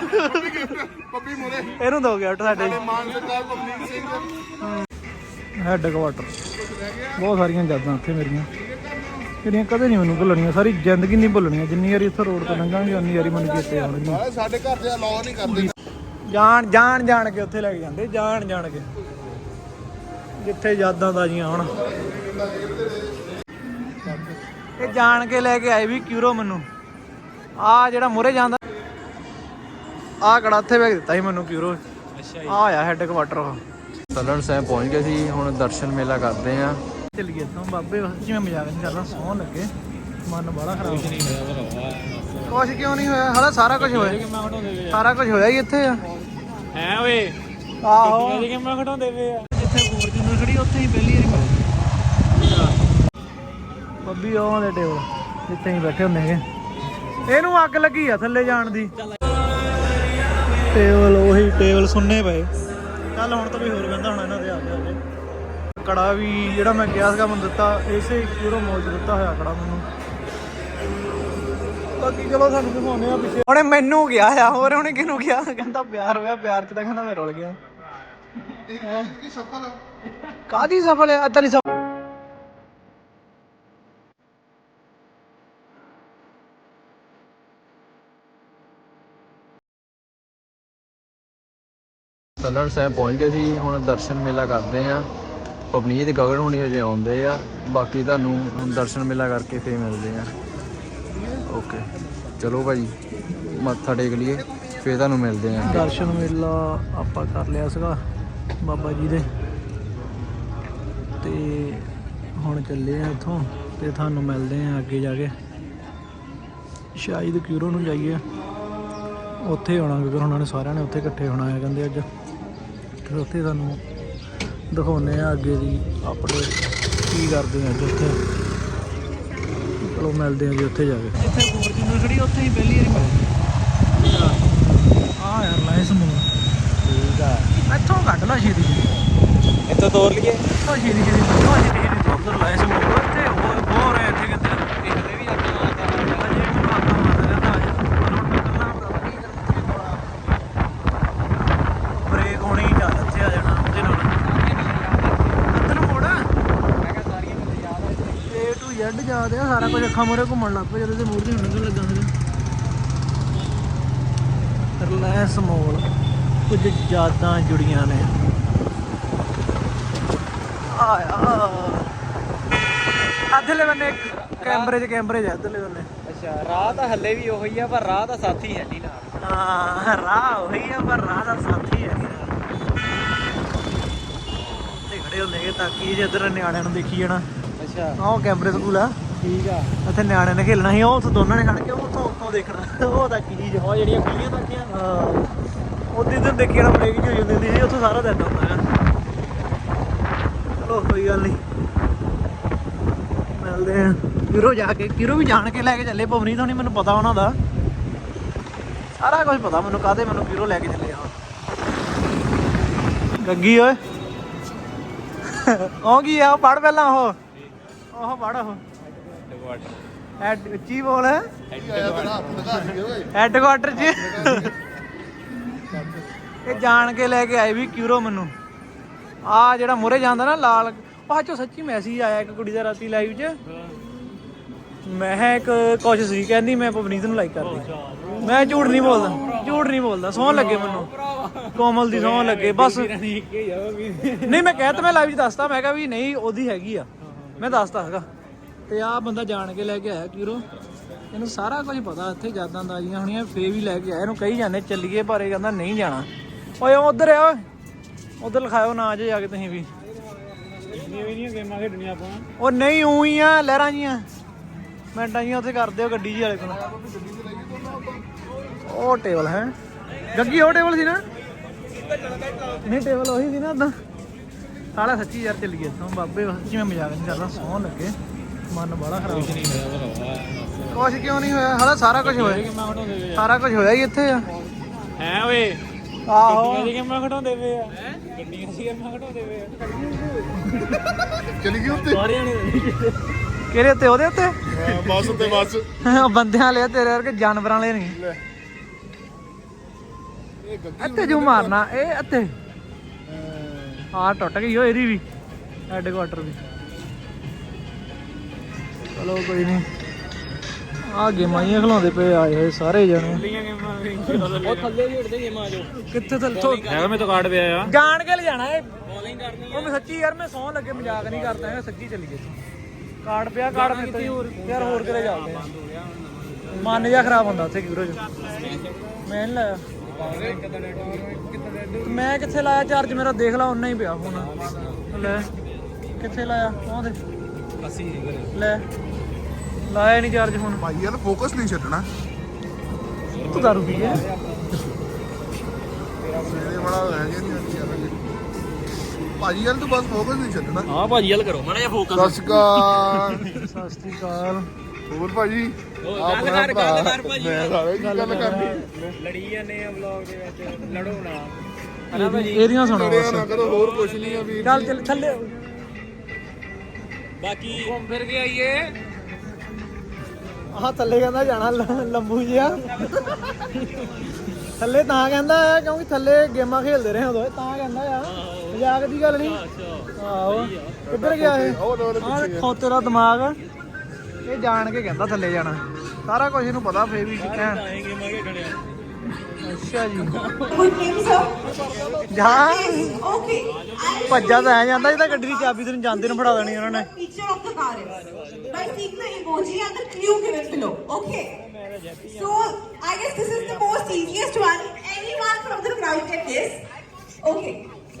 ਪੱਪੀ ਮੋਰੇ ਇਹਨੂੰ ਦੋ ਗਿਫਟ ਸਾਡੇ। ਮਾਨ ਸਰਦਾਰ ਪਵਨੀਤ ਸਿੰਘ। ਹੈੱਡ ਕੁਆਟਰ ਬਹੁਤ ਸਾਰੀਆਂ ਯਾਦਾਂ ਉੱਥੇ ਮੇਰੀਆਂ। ਜਿਹੜੀਆਂ ਕਦੇ ਨਹੀਂ ਮੈਨੂੰ ਭੁੱਲਣੀਆਂ। ਸਾਰੀ ਜ਼ਿੰਦਗੀ ਨਹੀਂ ਭੁੱਲਣੀਆਂ। ਜਿੰਨੀ ਵਾਰੀ ਇੱਥੋਂ ਰੋਡ ਤੋਂ ਲੰਘਾਂਗੇ ਉਨੀ ਵਾਰੀ ਮੈਨੂੰ ਚੇਤੇ ਆਉਣਗੀਆਂ ਸਾਡੇ ਘਰ ਦੇ ਅਲਾਉ ਨਹੀਂ ਕਰਦੇ। ਜਾਣ ਜਾਣ ਜਾਣ ਕੇ ਉੱਥੇ ਲੈ ਕੇ ਜਾਂਦੇ। ਜਾਣ ਜਾਣ ਕੇ। ਜਿੱਥੇ ਯਾਦਾਂ ਤਾਜ਼ੀਆਂ ਹੋਣ। ਇਹ ਜਾਣ ਕੇ ਲੈ ਕੇ ਆਏ ਵੀ ਕਿਉਰੋ ਮੈਨੂੰ। ਆ ਜਿਹੜਾ ਮੁਰੇ ਜਾਂਦਾ ਆ ਕੜਾ ਉੱਥੇ ਵੇਖ ਦਿੱਤਾ ਸੀ ਮੈਨੂੰ ਕਿਉਰੋ ਅੱਛਾ ਆ ਆਇਆ ਹੈੱਡ ਕੁਆਟਰ ਉਹ। ਸੱਲਣ ਸਾਹਿਬ ਪਹੁੰਚ ਗਏ ਸੀ ਹੁਣ ਦਰਸ਼ਨ ਮੇਲਾ ਕਰਦੇ ਆ ਚੱਲੀਏ ਬਾਬੇ ਬਸ ਜਿਵੇਂ ਮਜ਼ਾਕ ਨਹੀਂ ਕਰਦਾ ਸੌਂ ਲੱਗੇ। ਮਨ ਬੜਾ ਖਰਾਬ। ਕੁਝ ਨਹੀਂ ਹੋਇਆ ਕੁਝ ਕਿਉਂ ਨਹੀਂ ਹੋਇਆ? ਹਾਲਾ ਸਾਰਾ ਕੁਝ ਹੋਇਆ। ਸਾਰਾ ਕੁਝ ਹੋਇਆ ਹੀ ਇੱਥੇ ਆ। ਹੈ ਓਏ? ਆਹੋ। ਮੈਂ ਖਟਾਉਂਦੇ ਆ? ਜਿੱਥੇ ਫੋਰਚੂਨਰ ਖੜੀ ਉੱਥੇ ਹੀ ਪਹਿਲੀ ਵਾਰੀ ਮਿਲੀ ਬੱਬੀ ਉਹ ਦੇ ਟੇਬਲ ਜਿੱਥੇ ਹੀ ਬੈਠੇ ਹੁੰਦੇ ਹੈਗੇ ਇਹਨੂੰ ਅੱਗ ਲੱਗੀ ਆ ਥੱਲੇ ਜਾਣ ਦੀ। ਟੇਬਲ ਉਹੀ ਟੇਬਲ ਸੁੰਨੇ ਪਏ। ਚੱਲ ਹੁਣ ਤਾਂ ਵੀ ਹੋਰ ਕਹਿੰਦਾ ਹੁਣ ਇਹਨਾਂ ਦੇ ਆ ਗਿਆ ਜੇ ਕੜਾ ਵੀ ਜਿਹੜਾ ਮੈਂ ਕਿਹਾ ਸੀਗਾ ਮੈਨੂੰ ਦਿੱਤਾ ਇਸੇ ਯੂਰੋ ਚ ਦਿੱਤਾ ਹੋਇਆ ਕੜਾ ਮੈਨੂੰ। ਬਾਕੀ ਚਲੋ ਸਾਨੂੰ ਦਿਖਾਉਣੇ ਆ ਪਿੱਛੇ। ਉਹਨੇ ਮੈਨੂੰ ਗਿਆ ਆ ਹੋਰ ਉਹਨੇ ਕਿਹਨੂੰ ਗਿਆ ਕਹਿੰਦਾ ਪਿਆਰ ਹੋਇਆ ਪਿਆਰ ਚ ਤਾਂ ਕਹਿੰਦਾ ਮੈਂ ਰੁਲ ਗਿਆ। ਕੀ ਸਫਲ ਕਾਦੀ ਸਫਲ ਹੈ ਨਹੀਂ ਸਫਲ ਸੱਲਣ ਸਾਹਿਬ ਪਹੁੰਚ ਗਏ ਸੀ, ਹੁਣ ਦਰਸ਼ਨ ਮੇਲਾ ਕਰਦੇ ਆ ਪਵਨੀਤ ਗਗਨ ਹੁਣੀ ਅਜੇ ਆਉਂਦੇ ਆ। ਬਾਕੀ ਤੁਹਾਨੂੰ ਦਰਸ਼ਨ ਮੇਲਾ ਕਰਕੇ ਫੇਰ ਮਿਲਦੇ ਆ ਓਕੇ ਚਲੋ ਭਾਜੀ ਮੱਥਾ ਟੇਕ ਲਈਏ, ਫੇਰ ਤੁਹਾਨੂੰ ਮਿਲਦੇ ਆ ਦਰਸ਼ਨ ਮੇਲਾ ਆਪਾਂ ਕਰ ਲਿਆ ਸੀਗਾ ਬਾਬਾ ਜੀ ਦੇ। ਤੇ ਹੁਣ ਚੱਲੇ ਆ ਇੱਥੋਂ, ਤੇ ਤੁਹਾਨੂੰ ਮਿਲਦੇ ਆ ਅੱਗੇ ਜਾ ਕੇ। ਸ਼ਾਇਦ ਕਿਊਰੋ ਨੂੰ ਜਾਈਏ। ਉੱਥੇ ਆਉਣਾ ਕਿਉਂਕਿ ਉਹਨਾਂ ਨੇ ਸਾਰਿਆਂ ਨੇ ਉੱਥੇ ਇਕੱਠੇ ਹੋਣਾ ਹੈ, ਕਹਿੰਦੇ ਅੱਜ। ਫਿਰ ਉੱਥੇ ਤੁਹਾਨੂੰ ਦਿਖਾਉਨੇ ਆ ਅੱਗੇ ਦੀ ਅਪਡੇਟ ਕੀ ਕਰਦੇ ਆ ਅੱਜ ਉੱਥੇ। ਚਲੋ ਮਿਲਦੇ ਆ ਜੀ ਉੱਥੇ ਜਾ ਕੇ। ਜਿੱਥੇ ਫੋਰਚੂਨਰ ਖੜੀ ਉੱਥੇ ਹੀ ਪਹਿਲੀ ਵਾਰੀ ਮਿਲੀ। ਆ ਯਾਰ ਲਾਇਸ ਮੂੰਹ ਠੀਕ ਆ। ਇੱਥੋਂ ਕੱਢ ਲਾ ਛੇਤੀ ਇੱਥੋਂ ਤੋੜ ਲਈਏ। ਇੱਥੋਂ ਛੇਤੀ ਛੇਤੀ ਇੱਥੋਂ ਛੇਤੀ ਛੇਤੀ ਉਧਰ ਲਾਇਸ ਮੂੰਹ ਇੱਥੇ ਹੋਰ ਹੋਰ ਹੈ ਇੱਥੇ ਕਿਤੇ ਇਹਦੇ ਵੀ ਅੱਗੇ ਆਉਂਦਾ ਅਜੇ ਵੀ ਬਾਤਾਂ ਮਾਰਦਾ ਰਹਿੰਦਾ ਅੱਜ ਹੁਣ ਨਿਕਲਣਾ ਹੁੰਦਾ ਕੀ ਕਰਨਾ ਬ੍ਰੇਕ ਹੋਣੀ ਚੱਲ ਇੱਥੇ ਆ ਜਾਣਾ ਉਹਦੇ ਨਾਲ ਅੰਦਰ ਮੋੜ ਮੈਂ ਕਿਹਾ ਸਾਰੀਆਂ ਮੈਨੂੰ ਯਾਦ ਜਾਂਦੇ ਆ ਸਾਰਾ ਕੁਝ ਅੱਖਾਂ ਮੂਹਰੇ ਘੁੰਮਣ ਲੱਗ ਪਿਆ ਜਦੋਂ ਤੇ ਹੁਣ ਲੱਗਣ ਲੱਗਾ ਸੀਗਾ। ਰਿਲਾਇੰਸ ਮੋਲ ਕੁਝ ਯਾਦਾਂ ਜੁੜੀਆਂ ਨੇ। ਆਇਆ। ਅਧਲੇ ਬੰਨੇ ਕੈਮਰੇ 'ਚ ਕੈਮਰੇ 'ਚ ਅਧਲੇ ਬੰਨੇ। ਅੱਛਾ ਰਾਹ ਤਾਂ ਹੱਲੇ ਵੀ ਉਹੀ ਆ ਪਰ ਰਾਹ ਦਾ ਸਾਥੀ ਹੈ ਨਹੀਂ ਨਾਲ। ਹਾਂ ਰਾਹ ਉਹੀ ਆ ਪਰ ਰਾਹ ਦਾ ਸਾਥੀ ਹੈ ਨਹੀਂ ਤੇ ਖੜੇ ਹੁੰਦੇ ਕਿ ਤਾਂ ਕਿ ਜੇ ਇੱਧਰ ਨਿਆਣਿਆਂ ਨੂੰ ਦੇਖੀ ਜਾਣਾ। ਅੱਛਾ। ਉਹ ਕੈਮਰੇ ਸਕੂਲ ਆ। ਠੀਕ ਆ। ਇੱਥੇ ਨਿਆਣਿਆਂ ਨੇ ਖੇਲਣਾ ਸੀ ਉਹ ਉੱਥੇ ਦੋਨਾਂ ਨੇ ਖੜ ਕੇ ਉਹ ਉੱਥੋਂ ਉੱਥੋਂ ਦੇਖਣਾ। ਉਹ ਤਾਂ ਕੀ ਚੀਜ਼ ਉਹ ਜਿਹੜੀਆਂ ਖੁੱਲੀਆਂ ਤਾਕੀਆਂ ਹਾਂ। ਉਹਦੇ ਦਿਨ ਦੇਖੀ ਜਾਣਾ ਬ੍ਰੇਕ ਹੋ ਜਾਂਦੀ ਸੀ ਉੱਥੋਂ ਸਾਰਾ ਦਿਨ ਹੁੰਦਾ ਚਲੋ ਕੋਈ ਗੱਲ ਨਹੀਂ ਮਿਲਦੇ ਆ ਕਿਰੋ ਜਾ ਕੇ ਕਿਰੋ ਵੀ ਜਾਣ ਕੇ ਲੈ ਕੇ ਚੱਲੇ ਪਵਨੀ ਤੋਂ ਨਹੀਂ ਮੈਨੂੰ ਪਤਾ ਉਹਨਾਂ ਦਾ। ਸਾਰਾ ਕੁਝ ਪਤਾ ਮੈਨੂੰ ਕਾਹਦੇ ਮੈਨੂੰ ਕਿਰੋ ਲੈ ਕੇ ਚੱਲੇ ਆ। ਗੱਗੀ ਓਏ। ਉਹ ਕੀ ਆ ਪੜ ਪਹਿਲਾਂ ਉਹ? ਉਹ ਪੜ ਉਹ। ਹੈਡ ਉੱਚੀ ਬੋਲ ਹੈੱਡਕੁਆਟਰ 'ਚ। ਇਹ ਜਾਣ ਕੇ ਲੈ ਕੇ ਆਏ ਵੀ ਕਿਉਰੋ ਮੈਨੂੰ। ਆ ਜਿਹੜਾ ਮੁਰੇ ਜਾਂਦਾ ਨਾ ਲਾਲ ਉਹ ਚੋ ਸੱਚੀ ਮੈਸੇਜ ਆਇਆ ਇੱਕ ਕੁੜੀ ਦਾ ਰਾਤੀ ਲਾਈਵ 'ਚ। ਮੈਂ ਕਿਹਾ ਇੱਕ ਕੁਛ ਸੀ ਕਹਿੰਦੀ ਮੈਂ ਪਵਨੀਤ ਨੂੰ ਲਾਈਕ ਕਰਦੀ। ਮੈਂ ਝੂਠ ਨਹੀਂ ਬੋਲਦਾ ਝੂਠ ਨਹੀਂ ਬੋਲਦਾ ਸੌਂ ਲੱਗੇ ਮੈਨੂੰ। ਕੋਮਲ ਦੀ ਸੌਂ ਲੱਗੇ ਬਸ। ਨਹੀਂ ਮੈਂ ਕਹਿ ਤਾ ਮੈਂ ਲਾਈਵ 'ਚ ਦੱਸਤਾ ਮੈਂ ਕਿਹਾ ਵੀ ਨਹੀਂ ਉਹਦੀ ਹੈਗੀ ਆ। ਮੈਂ ਦੱਸਤਾ ਹੈਗਾ। ਤੇ ਆ ਬੰਦਾ ਜਾਣ ਕੇ ਲੈ ਕੇ ਆਇਆ ਕਿਉਰੋ ਇਹਨੂੰ ਸਾਰਾ ਕੁਝ ਪਤਾ ਇੱਥੇ ਯਾਦਾਂ ਤਾਜ਼ੀਆਂ ਹੋਣੀਆਂ ਫੇ ਵੀ ਲੈ ਕੇ ਆਇਆ। ਇਹਨੂੰ ਕਹੀ ਜਾਂਦੇ ਚੱਲੀਏ ਪਰ ਇਹ ਕਹਿੰਦਾ ਨਹੀਂ ਜਾਣਾ। ਓਏ ਉਧਰ ਆ ਓਏ। ਉਧਰ ਲਿਖਾਇਓ ਨਾ ਜੇ ਜਾ ਕੇ ਤੁਸੀਂ ਵੀ। ਇੰਨੀਆਂ ਵੀ ਨਹੀਂ ਗੇਮਾਂ ਖੇਡਣੀਆਂ ਆਪਾਂ। ਉਹ ਨਹੀਂ ਉਹੀ ਆ ਲਹਿਰਾਂ ਜੀਆਂ। ਮਿੰਟਾਂ ਜੀਆਂ ਉੱਥੇ ਕਰਦੇ ਹੋ ਗੱਡੀ ਜੀ ਵਾਲੇ ਕੋਲ। ਉਹ ਟੇਬਲ ਹੈ। ਗੱਗੀ ਉਹ ਟੇਬਲ ਸੀ ਨਾ? ਨਹੀਂ ਟੇਬਲ ਉਹੀ ਸੀ ਨਾ ਉਦਾਂ। ਸਾਲਾ ਸੱਚੀ ਯਾਰ ਚੱਲੀਏ ਇੱਥੋਂ। ਬਾਬੇ ਬਸ ਜਿਵੇਂ ਮਜ਼ਾਕ ਨਹੀਂ ਕਰਦਾ ਸੌਂ ਲੱਗੇ। ਮਨ ਬੜਾ ਖਰਾਬ ਨਹੀਂ ਹੋਇਆ ਕੁਝ ਕਿਉਂ ਨਹੀਂ ਹੋਇਆ? ਹਾਲਾ ਸਾਰਾ ਕੁਝ ਹੋਇਆ। ਮੈਂ ਸਾਰਾ ਕੁਝ ਹੋਇਆ ਹੀ ਇੱਥੇ ਆ। ਹੈ ਓਏ। ਆਹੋ। ਗੱਡੀਆਂ ਦੀਆਂ ਮੈਂ ਖਟਾਉਂਦੇ ਪਏ ਆ। ਗੱਡੀਆਂ ਦੀਆਂ ਮੈਂ ਖਟਾਉਂਦੇ ਪਏ ਆ। ਚਲੀ ਗਈ ਉੱਤੇ ਸਾਰਿਆਂ ਨੇ ਕਿਹੜੇ ਉੱਤੇ? ਉਹਦੇ ਉੱਤੇ? ਬੱਸ ਉੱਤੇ ਬੱਸ। ਉਹ ਬੰਦਿਆਂ ਵਾਲੇ ਆ, ਤੇਰੇ ਵਰਗੇ ਜਾਨਵਰਾਂ ਵਾਲੇ ਨਹੀਂ। ਇਹ ਗੱਗੀ ਇੱਥੇ ਜੋ ਮਾਰਨਾ ਇਹ ਇੱਥੇ। ਆ ਟੁੱਟ ਗਈ ਓ ਇਹਦੀ ਵੀ ਹੈਡਕੁਆਟਰ ਦੀ। ਚਲੋ ਕੋਈ ਨਹੀਂ ਆ ਗੇਮਾਂ ਹੀ ਖਲਾਉਂਦੇ ਪਏ ਆਏ ਹੋਏ ਸਾਰੇ ਜਣੇ। ਉਹ ਥੱਲੇ ਹੀ ਉੱਡਦੇ ਗੇਮਾਂ ਜੋ। ਕਿੱਥੇ ਥੱਲੇ? ਤੋਂ ਹੈਗਾ ਮੈਂ ਤਾਂ ਕਾਰਡ ਪਿਆ ਆ। ਜਾਣ ਕੇ ਲਿਜਾਣਾ ਇਹ। ਬੋਲਿੰਗ ਕਰਨੀ ਉਹ ਮੈਂ ਸੱਚੀ ਯਾਰ ਮੈਂ ਸੌਂ ਲੱਗੇ ਮਜ਼ਾਕ ਨਹੀਂ ਕਰਦਾ ਹੈਗਾ ਸੱਚੀ ਚੱਲੀ ਗਈ ਕਾਰਡ ਪਿਆ ਕਾਰਡ ਕਿੱਥੇ ਹੋਰ? ਯਾਰ ਹੋਰ ਕਿਤੇ ਮਨ ਜਿਹਾ ਖਰਾਬ ਹੁੰਦਾ ਉੱਥੇ ਕਿਉਂ ਚ ਮੈਂ ਨਹੀਂ ਲਾਇਆ। ਮੈਂ ਕਿੱਥੇ ਲਾਇਆ ਚਾਰਜ ਮੇਰਾ ਦੇਖ ਲਾ ਉਨਾ ਹੀ ਪਿਆ ਹੁਣ ਲੈ ਕਿੱਥੇ ਲਾਇਆ? ਉਹ ਦੇ 80 ਲੈ ਲਾਇਆ ਨਹੀਂ ਚਾਰਜ ਹੁਣ ਭਾਈ ਯਾਰ ਫੋਕਸ ਨਹੀਂ ਛੱਡਣਾ। ਤੂੰ ਦਾਰੂ ਪੀ ਗਿਆ। ਮੇਰੇ ਬੜਾ ਰਹਿ ਗਿਆ ਨਹੀਂ ਭਾਜੀ ਯਾਰ ਤੂੰ ਬਸ ਫੋਕਸ ਨਹੀਂ ਛੱਡਣਾ। ਹਾਂ ਭਾਜੀ ਹਲ ਕਰੋ। ਮਾੜਾ ਜਿਹਾ ਫੋਕਸ ਸਤਿ ਸ਼੍ਰੀ ਅਕਾਲ। ਸਤਿ ਸ਼੍ਰੀ ਅਕਾਲ। ਹੋਰ ਭਾਜੀ? ਗੱਲ ਆਪਣਾ ਕਰ, ਭਰਾ। ਗੱਲ ਕਰ ਭਾਜੀ। ਮੈਂ ਸਾਰੇ ਕੀ ਗੱਲ ਕਰਨੀ। ਲੜੀ ਜਾਂਦੇ ਆ ਵਲੌਗ ਦੇ ਵਿੱਚ ਲੜੋ ਨਾ। ਇਹਦੀ- ਇਹਦੀਆਂ ਸੁਣੋ ਲੜਿਆ ਬਸ। ਨਾ ਕਰੋ ਹੋਰ ਕੁਝ ਨਹੀਂ ਆ ਵੀਰ ਚੱਲ ਚੱਲ ਥੱਲੇ ਬਾਕੀ ਘੁੰਮ ਫਿਰ ਕੇ ਆਈਏ। ਆਹ ਥੱਲੇ ਕਹਿੰਦਾ ਜਾਣਾ ਲੰਬੂ ਜਿਹਾ। ਥੱਲੇ ਤਾਂ ਕਹਿੰਦਾ ਆ ਕਿਉਂਕਿ ਥੱਲੇ ਗੇਮਾਂ ਖੇਡਦੇ ਰਹੇ ਉਦੋਂ। ਤਾਂ ਕਹਿੰਦਾ ਆ। ਮਜ਼ਾਕ ਦੀ ਗੱਲ ਨਹੀਂ। ਆਹੋ। ਕਿੱਧਰ ਗਿਆ ਇਹ? ਆਹ ਦੇਖੋ ਤੇਰਾ ਦਿਮਾਗ। ਇਹ ਜਾਣ ਕੇ ਕਹਿੰਦਾ ਥੱਲੇ ਜਾਣਾ ਸਾਰਾ ਕੁਝ ਇਹਨੂੰ ਪਤਾ ਫੇਰ ਵੀ ਕਿੱਥੇ ਆਏਗੇ ਮੈਂ ਕਿ ਅੱਛਾ ਜੀ. ਜਾ. I ਭੱਜਾ ਤਾਂ ਐ ਜਾਂਦਾ ਜਿਹਦਾ ਗੱਡੀ ਦੀ ਚਾਬੀ ਤੈਨੂੰ ਜਾਂਦੇ ਨੂੰ ਫੜਾ ਦੇਣੀ ਉਹਨਾਂ ਨੇ of the car is by seeing the emoji and the clue given below. Okay. So I guess this is the most easiest one. Anyone from the crowd can guess. Okay.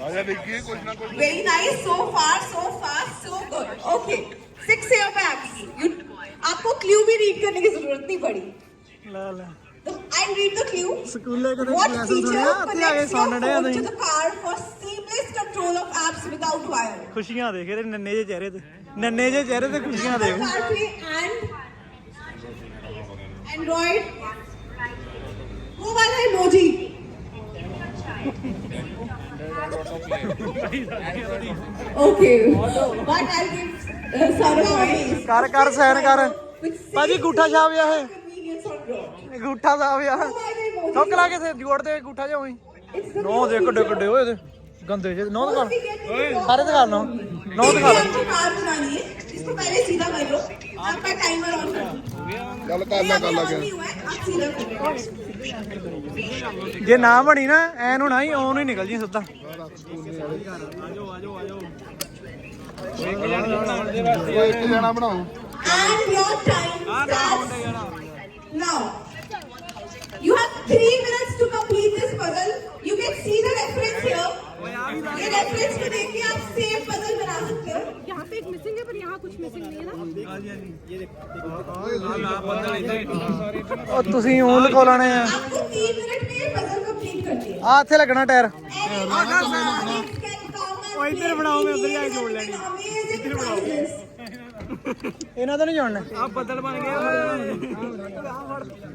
ਆਜਾ ਦੇਖੀਏ ਕੁਝ ਨਾ ਕੁਝ Very nice. So far, so fast, so good. Okay. Six year backs. You, clue भी read करने की ज़रूरत नहीं पड़ी। आई रीड द क्ल्यू खुशियाँ देख रहे नन्हे जे चेहरे नन्हे जे चेहरे पे खुशियाँ देख। एंड्रॉइड वो वाला emoji okay but I give sir कर कर सहन कर। ਭਾਜੀ ਗੂਠਾ ਛਾਪ ਆ ਇਹ। ਗੂਠਾ ਛਾਪ ਆ ਠੋਕ ਲਾ ਕੇ ਜੋੜ ਦੇ ਗੂਠਾ ਜਿਹਾ ਉਹੀ। ਨੋ ਦੇ ਕੱਡੇ ਕੱਡੇ ਹੋਏ ਤੇ ਗੰਦੇ ਜੇ ਨੋ ਦਿਖਾ। ਸਾਰੇ ਦਿਖਾ ਨੋ। ਨੋ ਦਿਖਾ। ਲਾ ਜੇ ਨਾ ਬਣੀ ਨਾ ਐਨ ਹੋਣਾ ਹੀ ਔਨ ਹੀ ਨਿਕਲ ਜੀ ਸਿੱਧਾ। ਆਜੋ ਆਜੋ ਆਜੋ ਇੱਕ ਜਣਾ ਬਣਾਓ। And your time starts now. You have three minutes to complete this puzzle. You can see the reference here. ये reference को देख के आप same puzzle बना सकते हो. यहाँ पे एक मिसिंग है पर यहाँ कुछ मिसिंग नहीं है ना ਉਹ ਤੁਸੀਂ ਉਹ ਲਿਖੋ ਲਾਣੇ ਆ आपको तीन मिनट में ये puzzle complete करनी है. ਆ ਇੱਥੇ ਲੱਗਣਾ tyre Anyone can come and ਉਹ ਇੱਧਰ play ਬਣਾਓ, ਮੈਂ with ਉੱਧਰ me. ਜਾ ਕੇ ਜੋੜ It ਲੈਣੀ। is an amazing prizes. ਇਹਨਾਂ ਤੋਂ ਨਹੀਂ ਜੋੜਨਾ। ਆ ਬੱਦਲ ਬਣ ਗਿਆ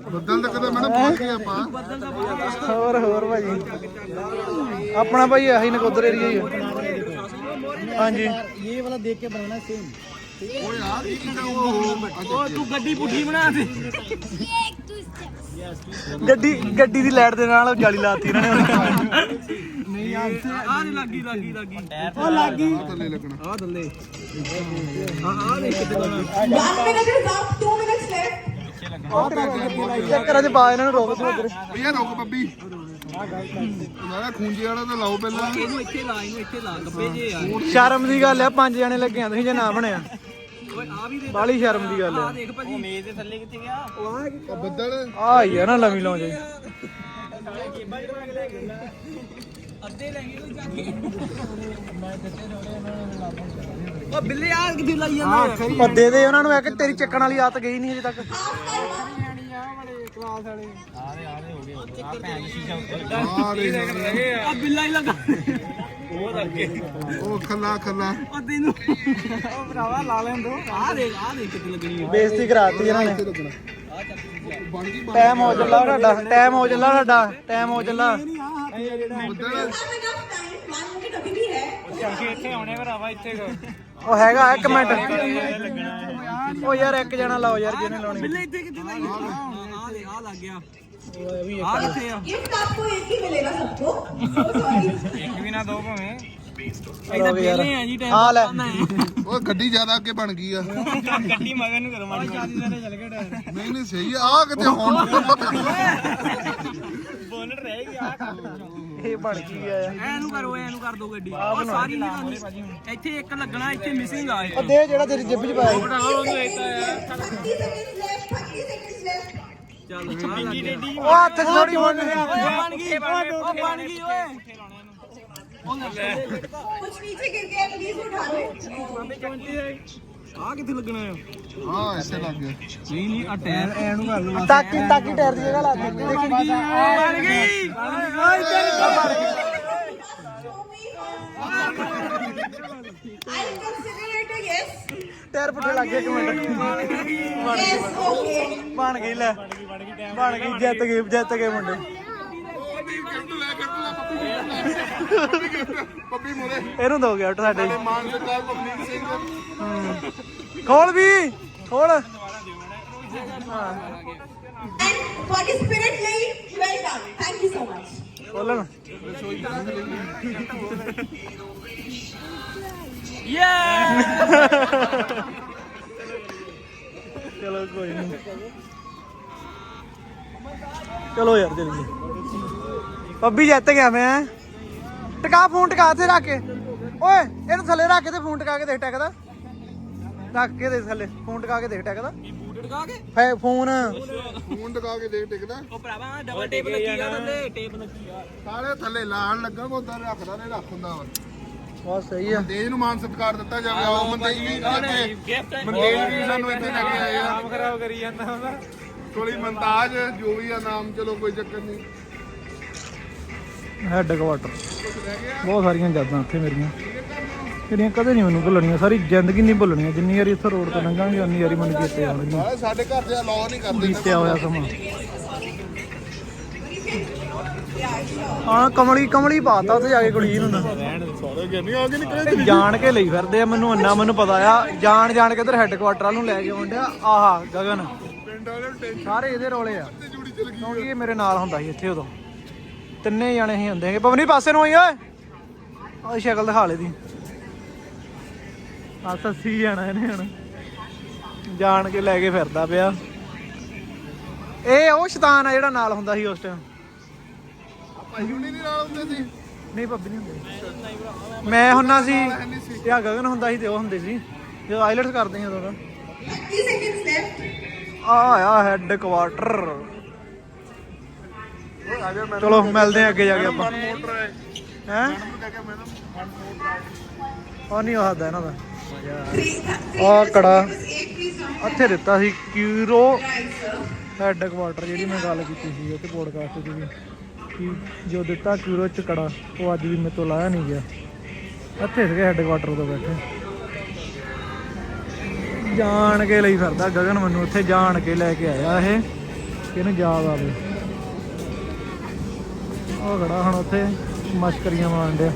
ਬੱਦਲ ਤਾਂ ਕਦੇ ਮੈਨੂੰ ਪਹੁੰਚ ਗਏ ਆਪਾਂ। ਹੋਰ ਹੋਰ ਭਾਜੀ। ਆਪਣਾ ਭਾਈ ਆਹੀ ਨਕੋਦਰ ਏਰੀਆ ਹੀ ਆ। ਹਾਂਜੀ। ਓਏ ਯਾਰ ਇਹ ਕਿਹੜਾ ਉਹ ਉਹ ਤੂੰ ਗੱਡੀ ਪੁੱਠੀ ਬਣਾ ਦੇ। ਗੱਡੀ ਗੱਡੀ ਦੀ ਲਾਈਟ ਦੇ ਨਾਲ ਜਾਲੀ ਲਾਤੀ ਇਹਨਾਂ ਨੇ। ਨਹੀਂ ਆ ਆ ਲੱਗੀ ਲੱਗੀ ਲੱਗੀ। ਉਹ ਲੱਗ। ਗਈ ਥੱਲੇ ਲੱਗਣਾ। ਆ ਥੱਲੇ। ਆ ਆ ਦੇਖ ਕਿਤੇ One minute is up. Two minutes left. ਚੱਕਰਾਂ ਚ ਪਾ ਇਹਨਾਂ ਨੂੰ ਰੋਕ ਦੋ ਇੱਧਰ। ਓ ਯਾਰ ਰੁਕ ਬੱਬੀ। ਮੈਂ ਖੂੰਜੇ ਵਾਲਾ ਤਾਂ ਲਾਓ ਪਹਿਲਾਂ। ਇਹਨੂੰ ਇੱਥੇ ਲਾ ਇਹਨੂੰ ਇੱਥੇ ਲਾ ਗੱਬੇ ਜੇ ਯਾਰ ਸ਼ਰਮ ਦੀ ਗੱਲ ਆ ਪੰਜ ਜਣੇ ਲੱਗੇ ਆ ਤੁਸੀਂ ਜੇ ਨਾ ਬਣਿਆ। ਓਏ ਆ ਵੀ ਦੇ ਬਾਲੀ ਸ਼ਰਮ ਦੀ ਗੱਲ ਆ। ਆ ਦੇਖ ਭਾਜੀ। ਮੇਜ਼ ਦੇ ਥੱਲੇ ਕਿੱਥੇ ਗਿਆ? ਉਹ ਆ ਉਹ ਬੱਦਲ। ਆ ਹੀ ਆ ਨਾ ਲਵੀ ਲਾਉਂ ਜੀ। ਅੱਧੇ ਲੈ ਗਏ ਕੋਈ ਜਾ ਕੇ? ਉਹ ਬਿੱਲੇ ਆ ਕਿੱਥੇ ਲਾਈ ਜਾਂਦਾ ਉਹ ਦੇ ਦੇ ਉਹਨਾਂ ਨੂੰ ਆ ਕਿ ਤੇਰੀ ਚੱਕਣ ਵਾਲੀ ਆਦਤ ਗਈ ਨਹੀਂ ਅਜੇ ਤੱਕ। ਆ ਦੇ ਆ ਬਿੱਲਾ ਹੀ ਲਗਾ। ਉਹ ਲੱਗੇ ਉਹ ਖੱਲਾ ਖੱਲਾ। ਉਹ ਤੈਨੂੰ। ਉਹ ਭਰਾਵਾ ਲਾ ਲੈਣ ਦੋ ਆ ਦੇਖ ਆ ਦੇਖ ਕਿੱਥੇ ਲੱਗਣੀ ਆ। ਬੇਇੱਜ਼ਤੀ ਕਰਾਤੀ ਇਹਨਾਂ ਨੇ। ਟਾਈਮ ਹੋ ਚੱਲਾ ਸਾਡਾ ਟਾਈਮ ਹੋ ਚੱਲਾ ਸਾਡਾ ਟਾਈਮ ਹੋ ਚੱਲਾ। ਉਹ ਹੈਗਾ ਇੱਕ ਮਿੰਟ ਉਹ ਯਾਰ ਇੱਕ ਜਣਾ ਲਾਓ ਯਾਰ ਜਿਹਨੇ ਲਾਉਣੀ ਬਿੱਲੇ ਇੱਥੇ ਕਿੱਥੇ ਦਾ ਆ ਦੇ ਆ ਲੱਗ ਗਿਆ ਆ ਕਿੱਥੇ ਆ ਗਿਫਟ ਆਪਕੋ ਇੱਕ ਹੀ ਮਿਲੇਗਾ ਸਭ ਤੋਂ ਇੱਕ ਵੀ ਨਾ ਦੋ ਭਾਵੇਂ ਆ ਲੈ ਉਹ ਗੱਡੀ ਜ਼ਿਆਦਾ ਅੱਗੇ ਬਣ ਗਈ ਆ ਗੱਡੀ ਮਗਰ ਨੂੰ ਕਰਵਾਣੀ ਨਹੀਂ ਨਹੀਂ ਸਹੀ ਆ ਕਿਤੇ ਹੁਣ ਬੋਨਟ ਰਹਿ ਗਿਆ ਇਹ ਬਣ ਕੀ ਗਿਆ ਆ ਐਨੂੰ ਕਰੋ ਐਨੂੰ ਕਰ ਦੋ ਗੱਡੀ ਉਹ ਸਾਰੀ ਨਹੀਂ ਕਰਨੀ ਇੱਥੇ ਇੱਕ ਲੱਗਣਾ ਇੱਥੇ ਮਿਸਿੰਗ ਆ ਉਹ ਦੇ ਜਿਹੜਾ ਤੇਰੀ ਜਿੱਬ ਚ ਪਾਇਆ thirty seconds left thirty seconds left ਚੱਲ ਪਿੰਗੀ ਡੇਡੀ ਉਹ ਹੱਥ ਚ ਥੋੜੀ ਬਣ ਬਣ ਗਈ ਉਹ ਬਣ ਗਈ ਓਏ कुछ नीचे गिर गया प्लीज उठा लो ਆ ਕਿੱਥੇ ਲੱਗਣਾ ਆ ਹਾਂ ਇੱਥੇ ਲੱਗ ਗਿਆ। ਨਹੀਂ ਨਹੀਂ ਆ ਟਾਇਰ ਐਨੂੰ ਕਰ ਲਓ ਤਾਕੀ ਤਾਕੀ ਟਾਇਰ ਦੀ ਜਗ੍ਹਾ ਲਾ ਦੇ ਬਣ ਗਈ I'll consider it a yes. Tyre ਪੁੱਠੇ ਲੱਗ ਗਏ ਇੱਕ ਮਿੰਟ. ਬਣ ਗਈ। ਲੈ। ਬਣ ਗਈ ਜਿੱਤ ਗਏ ਜਿੱਤ ਗਏ ਮੁੰਡੇ। ਪੱਪੀ ਮੋਰੇ। ਇਹਨੂੰ ਦੋ ਗਿਫਟ ਸਾਡੇ। ਮਾਨ ਸਿੰਘ। ਖੋਲ ਵੀ ਖੋਲ. ਖੋਲਣ। ਚਲੋ ਕੋਈ ਨਹੀਂ ਚਲੋ ਯਾਰ ਜਲਦੀ। ਪੱਬੀ ਜਿੱਤ ਗਿਆ ਮੈਂ। ਟਿਕਾ ਫੋਨ ਟਿਕਾ ਤੇ ਰੱਖ ਕੇ ਓਏ ਇਹਨੂੰ ਥੱਲੇ ਰੱਖ ਕੇ ਤੇ ਫੋਨ ਟਿਕਾ ਕੇ ਦੇਖ ਟੈਕਦਾ ਰੱਖ ਕੇ ਦੇ ਥੱਲੇ ਫੋਨ ਟਿਕਾ ਕੇ ਦੇਖ ਟਕਾ ਕੇ ਫੇ ਫੋਨ ਫੋਨ ਟਿਕਾ ਕੇ ਦੇਖ ਟਿਕਦਾ ਉਹ ਭਰਾਵਾ ਡਬਲ ਟੇਪ ਲੱਗੀ ਆ ਥੱਲੇ ਟੇਪ ਲੱਗੀ ਆ ਸਾਰੇ ਥੱਲੇ ਲਾਣ ਲੱਗਾ ਉਦਾਂ ਰੱਖਦਾ ਨੇ ਰੱਖ ਹੁੰਦਾ ਵਾ ਬਹੁਤ ਸਹੀ ਆ ਦੇਜ ਨੂੰ ਮਾਨ ਸਤਿਕਾਰ ਦਿੱਤਾ ਜਾਵੇ ਆਓ ਮੰਦੇਜ ਵੀ ਮੰਦੇਜ ਵੀ ਸਾਨੂੰ ਇੱਥੇ ਲੈ ਕੇ ਆਏ ਆ ਖਰਾਬ ਕਰੀ ਜਾਂਦਾ ਉਹਦਾ ਥੋੜੀ ਮੰਤਾਜ ਜੋ ਵੀ ਆ ਨਾਮ ਚਲੋ ਕੋਈ ਚੱਕਰ ਨਹੀਂ ਹੈੱਡ ਕੁਆਟਰ ਬਹੁਤ ਸਾਰੀਆਂ ਯਾਦਾਂ ਉੱਥੇ ਮੇਰੀਆਂ। ਜਿਹੜੀਆਂ ਕਦੇ ਨਹੀਂ ਮੈਨੂੰ ਭੁੱਲਣੀਆਂ ਸਾਰੀ ਜ਼ਿੰਦਗੀ ਨਹੀਂ ਭੁੱਲਣੀਆਂ। ਜਿੰਨੀ ਵਾਰੀ ਇੱਥੋਂ ਰੋਡ ਤੋਂ ਲੰਘਾਂਗੇ ਉਨੀ ਵਾਰੀ ਮੈਨੂੰ ਚੇਤੇ ਆਉਣਗੀਆਂ ਨਾਲੇ ਸਾਡੇ ਘਰ ਦੇ ਅਲਾਉ ਨਹੀਂ ਕਰਦੇ ਬੀਤਿਆ ਹੋਇਆ ਸਮਾਂ। ਹਾਂ ਕਮਲੀ ਕਮਲੀ ਪਾਤਾ ਉੱਥੇ ਜਾ ਕੇ ਕੁੜੀ ਨੂੰ ਜਾਣ ਕੇ ਲਈ ਫਿਰਦੇ ਆ ਮੈਨੂੰ ਇੰਨਾ ਮੈਨੂੰ ਪਤਾ ਆ। ਜਾਣ ਜਾਣ ਕੇ ਇਧਰ ਹੈੱਡ ਕੁਆਟਰ ਨੂੰ ਲੈ ਕੇ ਆਉਂਦਿਆ ਆਹਾ ਗਗਨ। ਸਾਰੇ ਇਹਦੇ ਰੋਲੇ ਆ। ਕਿਉਂਕਿ ਇਹ ਮੇਰੇ ਨਾਲ ਹੁੰਦਾ ਸੀ ਇੱਥੇ ਉਦੋਂ। ਤਿੰਨੇ ਜਾਣੇ ਹੀ ਹੁੰਦੇ ਹੈਗੇ। ਪਵਨੀ ਪਾਸੇ ਨੂੰ ਆਈ ਓਏ। ਆ ਸ਼ਕਲ ਦਿਖਾ ਲੈ ਦੀ। ਆ ਸੱਸੀ ਜਾਣਾ ਇਹਨੇ ਹੁਣ। ਜਾਣ ਕੇ ਲੈ ਕੇ ਫਿਰਦਾ ਪਿਆ। ਇਹ ਉਹ ਸ਼ੈਤਾਨ ਆ ਜਿਹੜਾ ਨਾਲ ਹੁੰਦਾ ਸੀ ਉਸ ਟਾਈਮ ਭਾਈ ਹੁਣੀ ਨਹੀਂ ਨਾਲ ਹੁੰਦੇ ਸੀ। ਨਹੀਂ ਪੱਬੀ ਨਹੀਂ ਹੁੰਦੇ। ਮੈਂ ਹੁੰਨਾ ਸੀ ਤੇ ਆ ਗਗਨ ਹੁੰਦਾ ਸੀ ਤੇ ਉਹ ਹੁੰਦੇ ਸੀ। ਜਦੋਂ ਆਈਲਟਸ ਕਰਦੇ ਸੀ ਉਦੋਂ ਦਾ 30 seconds left. ਆ ਆ ਹੈੱਡ ਕੁਆਟਰ ਚਲੋ ਮਿਲਦੇ ਆ ਅੱਗੇ ਜਾ ਕੇ ਆਪਾਂ। ਮੋਟਰ ਹੈ? ਹੈ ਉਹ ਨਹੀਂ ਉਹ ਹੱਦਾ ਇਹਨਾਂ ਦਾ। ਆ ਕੜਾ ਇੱਥੇ ਦਿੱਤਾ ਸੀ ਕਿਊਰੋ Right, ਕੁਆਟਰ ਜਿਹੜੀ ਮੈਂ ਗੱਲ ਕੀਤੀ ਸੀ ਉਹ ਤੇ ਪੋਡਕਾਸਟ ਦੀ ਵੀ ਕਿ ਜੋ ਦਿੱਤਾ ਕਿਊਰੋ ਚ ਕੜਾ ਉਹ ਅੱਜ ਵੀ ਮੇਰੇ ਤੋਂ ਲਾਇਆ ਨਹੀਂ ਗਿਆ। ਇੱਥੇ ਸੀਗੇ ਹੈੱਡ ਕੁਆਟਰ ਤੋਂ ਬੈਠੇ। ਜਾਣ ਕੇ ਲਈ ਫਿਰਦਾ ਗਗਨ ਮੈਨੂੰ ਉੱਥੇ ਜਾਣ ਕੇ ਲੈ ਕੇ ਆਇਆ ਇਹ ਕਿ ਇਹਨੂੰ ਯਾਦ ਆਵੇ। ਉਹ ਖੜਾ ਹੁਣ ਉੱਥੇ ਮਸ਼ਕਰੀਆਂ ਮਾਰਨ ਡਿਆ।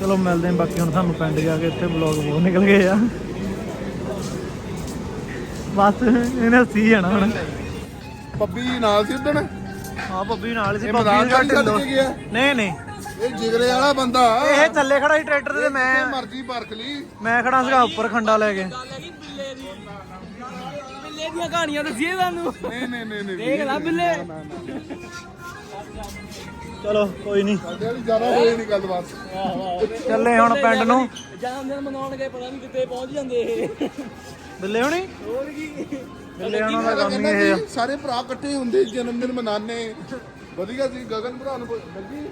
ਚਲੋ ਮਿਲਦੇ ਹਾਂ ਬਾਕੀ ਹੁਣ ਤੁਹਾਨੂੰ ਪਿੰਡ ਜਾ ਕੇ ਇੱਥੇ ਵਲੌਗ ਬਹੁਤ ਨਿਕਲ ਗਏ ਆ। ਬਸ ਇਹਨੇ ਹੱਸੀ ਜਾਣਾ ਹੁਣ। ਪੱਬੀ ਨਾਲ ਸੀ ਉਦਣ? ਹਾਂ ਪੱਬੀ ਨਾਲ ਸੀ ਚ ਛੱਡ ਢਿੱਲੋਂ। ਨਹੀਂ ਨਹੀਂ। ਇਹ ਜਿਗਰੇ ਵਾਲਾ ਬੰਦਾ। ਇਹ ਥੱਲੇ ਖੜਾ ਸੀ ਟਰੈਕਟਰ ਤੇ ਤੇ ਮੈਂ ਮਰਜ਼ੀ ਪਰਖ ਲਈ। ਮੈਂ ਖੜਾ ਸੀਗਾ ਉੱਪਰ ਖੰਡਾ ਲੈ ਕੇ। ਬਿੱਲੇ ਦੀ ਬਿੱਲੇ ਦੀਆਂ ਕਹਾਣੀਆਂ ਦੱਸੀਏ ਤੁਹਾਨੂੰ। ਨਹੀਂ ਨਹੀਂ ਨਹੀਂ ਦੇਖ ਲੈ ਬਿੱਲੇ। ਚਲੋ ਕੋਈ ਨਹੀਂ ਸਾਡੇ ਵਾਲੀ ਜ਼ਿਆਦਾ ਹੋਈ ਨਹੀਂ ਗੱਲ ਬਸ ਚੱਲੇ ਹੁਣ ਪਿੰਡ ਨੂੰ। ਜਨਮ ਦਿਨ ਮਨਾਉਣਗੇ ਪਤਾ ਨਹੀਂ ਕਿੱਥੇ ਪਹੁੰਚ ਜਾਂਦੇ ਇਹ। ਬਿੱਲੇ ਹੋਣੀ? ਹੋਰ ਕੀ? ਬਿੱਲੇ ਹੋਣਾ ਦਾ ਕੰਮ ਹੀ ਇਹ ਸਾਰੇ ਭਰਾ ਇਕੱਠੇ ਹੁੰਦੇ ਜਨਮ ਦਿਨ ਮਨਾਣੇ ਵਧੀਆ ਸੀ ਗਗਨ ਭਰਾ ਨੂੰ ਕੋਈ- ਲੱਗੀ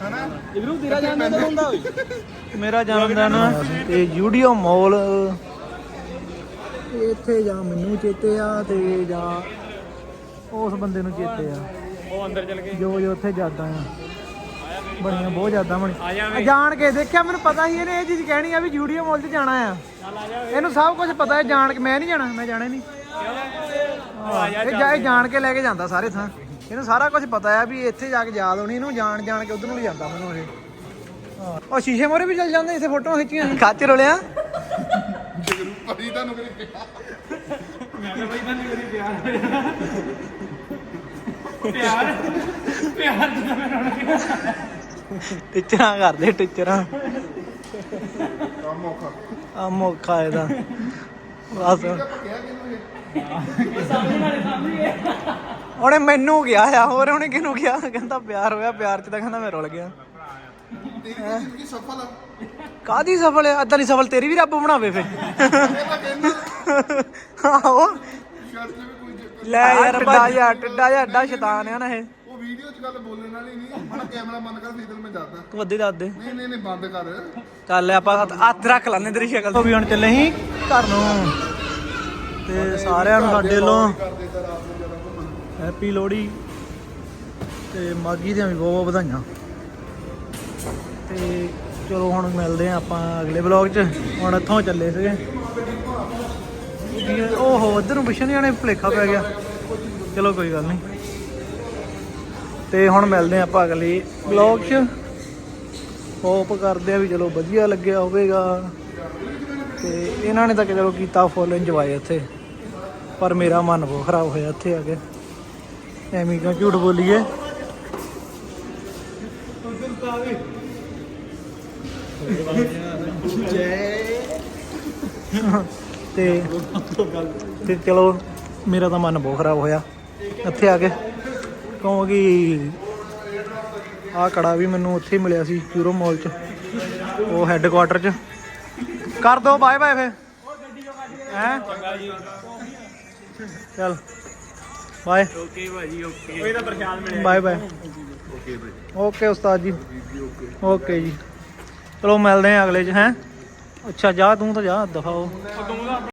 ਹਨਾ ਇਵਰੂ ਤੇਰਾ ਜਨਮ ਦਿਨ ਹੁੰਦਾ ਹੋਈ ਮੇਰਾ ਜਨਮ ਦਿਨ ਤੇ ਜੂਡੀਓ ਮਾਲ ਇੱਥੇ ਜਾਂ ਮੈਨੂੰ ਚੇਤੇ ਆ ਤੇ ਜਾਂ ਉਸ ਬੰਦੇ ਨੂੰ ਚੇਤੇ ਆ। ਉਹ ਅੰਦਰ ਚਲ ਗਏ। ਜੋ ਜੋ ਉੱਥੇ ਯਾਦਾਂ ਆ। ਬੜੀਆਂ ਬਹੁਤ ਯਾਦਾਂ ਬਣੀ ਆ ਜਾਣ ਕੇ ਦੇਖਿਆ ਮੈਨੂੰ ਪਤਾ ਸੀ ਇਹਨੇ ਇਹ ਚੀਜ਼ ਕਹਿਣੀ ਆ ਵੀ ਜੂਡੀਓ ਮਾਲ 'ਚ ਜਾਣਾ ਆ। ਇਹਨੂੰ ਸਭ ਕੁਝ ਪਤਾ ਹੈ ਜਾਣ ਕੇ ਮੈਂ ਨਹੀਂ ਜਾਣਾ ਮੈਂ ਜਾਣਾ ਨਹੀਂ। ਇਹ ਜਾ ਇਹ ਜਾਣ ਕੇ ਲੈ ਕੇ ਜਾਂਦਾ ਸਾਰੇ ਥਾਂ। ਇਹਨੂੰ ਸਾਰਾ ਕੁਝ ਪਤਾ ਆ ਵੀ ਇੱਥੇ ਜਾ ਕੇ ਯਾਦ ਆਉਣੀ ਇਹਨੂੰ ਜਾਣ ਜਾਣ ਕੇ ਉਧਰ ਨੂੰ ਜਾਂਦਾ ਮੈਨੂੰ ਇਹ। ਉਹ ਸ਼ੀਸ਼ੇ ਮੋਰੇ ਵੀ ਚੱਲ ਜਾਂਦੇ ਇੱਥੇ ਫੋਟੋਆਂ ਖਿੱਚੀਆਂ ਸੀ। ਖੱਚ ਰੋਲਿਆ। ਭਾਜੀ ਤੁਹਾਨੂੰ ਕਰੀ ਮੈਂ ਕਿਹਾ ਬਈ ਤੁਹਾਨੂੰ ਮੇਰੀ ਪਿਆਰ ਹੋਇਆ। ਪਿਆਰ ਪਿਆਰ ਦਾ ਮੈਂ ਰੋਣਾ ਕਿਹਾ ਟੀਚਰਾਂ ਕਰਦੇ ਟੀਚਰਾਂ। ਕੰਮ ਔਖਾ। ਆ ਮੌਕਾ ਇਹਦਾ। ਬਸ। ਕਿਹਾ ਕਿਹਨੂੰ ਇਹ? ਉਹਨੇ ਮੈਨੂੰ ਕਿਹਾ ਆ ਹੋਰ ਉਹਨੇ ਕਿਹਨੂੰ ਕਿਹਾ? ਕਹਿੰਦਾ ਪਿਆਰ ਹੋਇਆ ਪਿਆਰ ਚ ਤਾਂ ਕਹਿੰਦਾ ਮੈਂ ਰੁਲ ਗਿਆ। ਤੇਰੀ ਜ਼ਿੰਦਗੀ ਸਫਲ ਆ। ਕਾਦੀ ਸਫਲ ਹੈ ਅੱਦਾਂ ਨਹੀਂ ਸਫਲ ਤੇਰੀ ਵੀ ਰੱਬ ਬਣਾਵੇ ਫੇ। ਇਹ ਤਾਂ ਕਹਿੰਦਾ ਆਹੋ। ਸ਼ਰਤ ਵੀ ਕੋਈ ਚੱਕਰ ਲੈ ਯਾਰ ਟਿੱਡਾ ਜਿਹਾ ਟਿੱਡਾ ਜਿਹਾ ਐਡਾ ਸ਼ੈਤਾਨ ਆ ਨਾ ਇਹ। ਉਹ ਵੀਡੀਓ 'ਚ ਗੱਲ ਬੋਲਣ ਵਾਲੀ ਨਹੀਂ ਮਣਾ ਕੈਮਰਾ ਬੰਦ ਕਰ ਫਿਰ ਮੈਂ ਜਾਂਦਾ ਤੂੰ ਅੱਧੇ ਦੱਸ ਦੇ। ਨਹੀਂ ਨਹੀਂ ਨਹੀਂ ਬੰਦ ਕਰ। ਚੱਲ ਆਪਾਂ ਹੱਥ- ਹੱਥ ਰੱਖ ਲੈਂਦੇ ਤੇਰੀ ਸ਼ਕਲ ਤੋਂ। ਵੀ ਹੁਣ ਚੱਲੇ ਸੀ ਘਰ ਨੂੰ। ਤੇ ਸਾਰਿਆਂ ਨੂੰ ਸਾਡੇ ਵੱਲੋਂ ਕਰਦੇ ਤਾਂ ਰਾਤ ਨੂੰ ਜਦੋਂ ਘੁੰਮਣ ਹੈਪੀ ਲੋਹੜੀ। ਤੇ ਮਾਗੀ ਦੀਆਂ ਵੀ ਬਹੁਤ ਬਹੁਤ ਵਧਾਈਆਂ। ਤੇ ਚਲੋ ਹੁਣ ਮਿਲਦੇ ਆ ਆਪਾਂ ਅਗਲੇ ਵਲੌਗ 'ਚ। ਹੁਣ ਇੱਥੋਂ ਚੱਲੇ ਸੀਗੇ। ਜੀ, ਓਹੋ ਇੱਧਰ ਨੂੰ ਪਿੱਛੇ ਜਾਣੇ ਭੁਲੇਖਾ ਪੈ ਗਿਆ। ਚਲੋ ਕੋਈ ਗੱਲ ਨਹੀਂ। ਤੇ ਹੁਣ ਮਿਲਦੇ ਆ ਆਪਾਂ ਅਗਲੇ ਵਲੌਗ 'ਚ। ਹੋਪ ਕਰਦੇ ਆ ਵੀ ਚਲੋ ਵਧੀਆ ਲੱਗਿਆ ਹੋਵੇਗਾ। ਤੇ ਇਹਨਾਂ ਨੇ ਤਾਂ ਕਿ ਚਲੋ ਕੀਤਾ ਫੁੱਲ ਇੰਜੋਏ ਇੱਥੇ। ਪਰ ਮੇਰਾ ਮਨ ਬਹੁਤ ਖਰਾਬ ਹੋਇਆ ਇੱਥੇ ਆ ਕੇ। ਐਵੇਂ ਕਿਉਂ ਝੂਠ ਬੋਲੀਏ? ਤੇ ਤੇ ਚਲੋ, ਮੇਰਾ ਤਾਂ ਮਨ ਬਹੁਤ ਖਰਾਬ ਹੋਇਆ। ਇੱਥੇ ਆ ਕੇ ਕਿਉਂਕਿ ਆਹ ਕੜਾ ਵੀ ਮੈਨੂੰ ਉੱਥੇ ਹੀ ਮਿਲਿਆ ਸੀ ਯੂਰੋ ਮਾਲ 'ਚ। ਉਹ ਹੈੱਡਕੁਆਟਰ 'ਚ। ਕਰ ਦੋ ਬਾਏ ਬਾਏ ਫੇ ਹੈ? ਚਲ। ਬਾਏ ਓਕੇ ਭਾਜੀ ਓਕੇ ਉਹ ਪ੍ਰਸ਼ਾਦ ਮਿਲਿਆ ਬਾਏ ਬਾਏ ਓਕੇ ਉਸਤਾਦ ਜੀ। ਓਕੇ ਜੀ। ਚਲੋ ਮਿਲਦੇ ਆ ਅਗਲੇ ਚ ਹੈ? ਅੱਛਾ ਜਾ ਤੂੰ ਤਾਂ ਜਾ ਦਫਾਓ ਤੂੰ